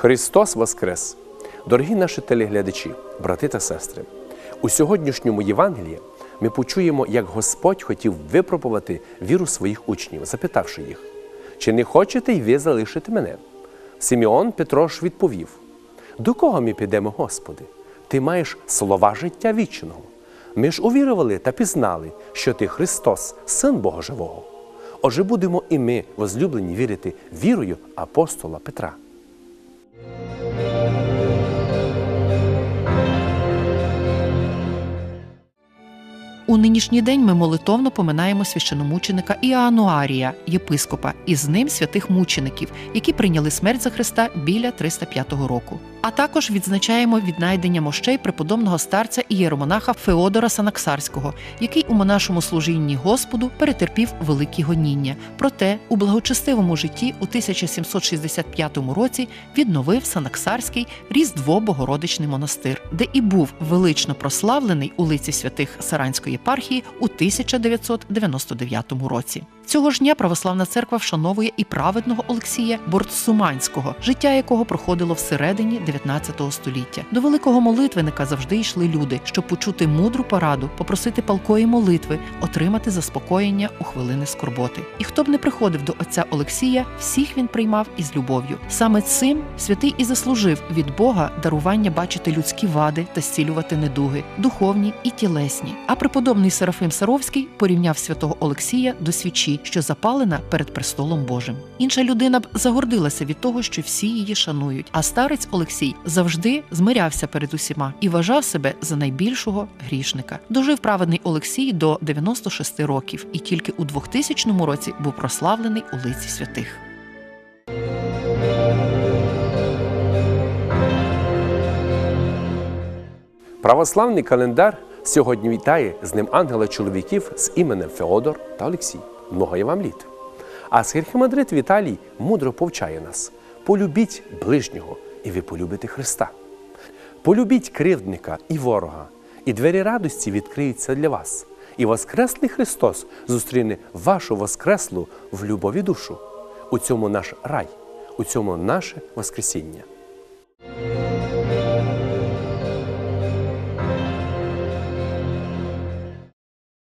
Христос Воскрес! Дорогі наші телеглядачі, брати та сестри, у сьогоднішньому Євангелії ми почуємо, як Господь хотів випробувати віру своїх учнів, запитавши їх, чи не хочете й ви залишити мене? Симеон Петрош відповів: До кого ми підемо, Господи? Ти маєш слова життя вічного. Ми ж увірували та пізнали, що ти Христос, Син Бога Живого. Отже, будемо і ми, возлюблені, вірити вірою апостола Петра. У нинішній день ми молитовно поминаємо священомученика Іоануарія, єпископа, і з ним святих мучеників, які прийняли смерть за Христа біля 305 року. А також відзначаємо віднайдення мощей преподобного старця і єромонаха Феодора Санаксарського, який у монашому служінні Господу перетерпів великі гоніння. Проте у благочестивому житті у 1765 році відновив Санаксарський Різдво Богородичний монастир, де і був велично прославлений у лиці святих Саранської єпархії у 1999 році. Цього ж дня православна церква вшановує і праведного Олексія Бортсуманського, життя якого проходило всередині 19 століття. До великого молитвенника завжди йшли люди, щоб почути мудру пораду, попросити палкої молитви, отримати заспокоєння у хвилини скорботи. І хто б не приходив до отця Олексія, всіх він приймав із любов'ю. Саме цим святий і заслужив від Бога дарування бачити людські вади та зцілювати недуги, духовні і тілесні. А преподобний Серафим Саровський порівняв святого Олексія до свічі, що запалена перед престолом Божим. Інша людина б загордилася від того, що всі її шанують. А старець Олексій завжди змирявся перед усіма і вважав себе за найбільшого грішника. Дожив праведний Олексій до 96 років, і тільки у 2000 році був прославлений у лиці святих. Православний календар сьогодні вітає з ним ангела чоловіків з іменем Феодор та Олексій. Много є вам літ. А Схірхимандрит Віталій мудро повчає нас: полюбіть ближнього, і ви полюбите Христа. Полюбіть кривдника і ворога, і двері радості відкриються для вас. І Воскреслий Христос зустріне вашу воскреслу в любові душу. У цьому наш рай, у цьому наше Воскресіння.